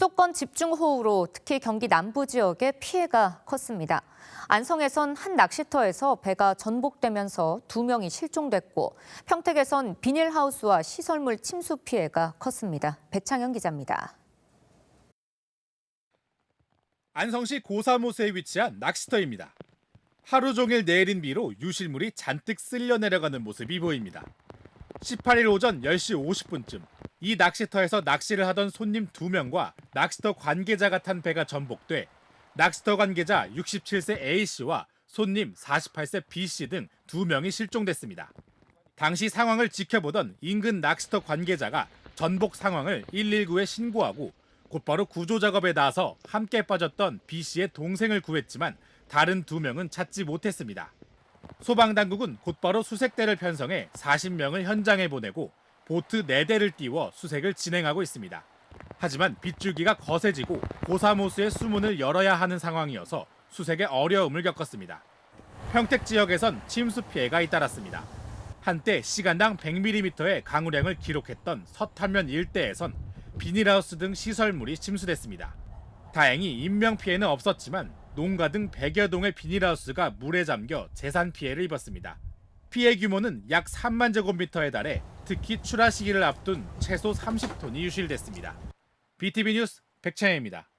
수도권 집중호우로 특히 경기 남부 지역에 피해가 컸습니다. 안성에선 한 낚시터에서 배가 전복되면서 두 명이 실종됐고 평택에선 비닐하우스와 시설물 침수 피해가 컸습니다. 배창현 기자입니다. 안성시 고사모스에 위치한 낚시터입니다. 하루 종일 내린 비로 유실물이 잔뜩 쓸려 내려가는 모습이 보입니다. 18일 오전 10시 50분쯤 이 낚시터에서 낚시를 하던 손님 2명과 낚시터 관계자가 탄 배가 전복돼 낚시터 관계자 67세 A씨와 손님 48세 B씨 등 2명이 실종됐습니다. 당시 상황을 지켜보던 인근 낚시터 관계자가 전복 상황을 119에 신고하고 곧바로 구조 작업에 나서 함께 빠졌던 B 씨의 동생을 구했지만 다른 두 명은 찾지 못했습니다. 소방 당국은 곧바로 수색대를 편성해 40명을 현장에 보내고 보트 4대를 띄워 수색을 진행하고 있습니다. 하지만 빗줄기가 거세지고 고사모스의 수문을 열어야 하는 상황이어서 수색에 어려움을 겪었습니다. 평택 지역에선 침수 피해가 잇따랐습니다. 한때 시간당 100mm의 강우량을 기록했던 서탄면 일대에선 비닐하우스 등 시설물이 침수됐습니다. 다행히 인명 피해는 없었지만 농가 등 100여 동의 비닐하우스가 물에 잠겨 재산 피해를 입었습니다. 피해 규모는 약 3만 제곱미터에 달해 특히 출하 시기를 앞둔 최소 30톤이 유실됐습니다. BTV 뉴스 백찬혜입니다.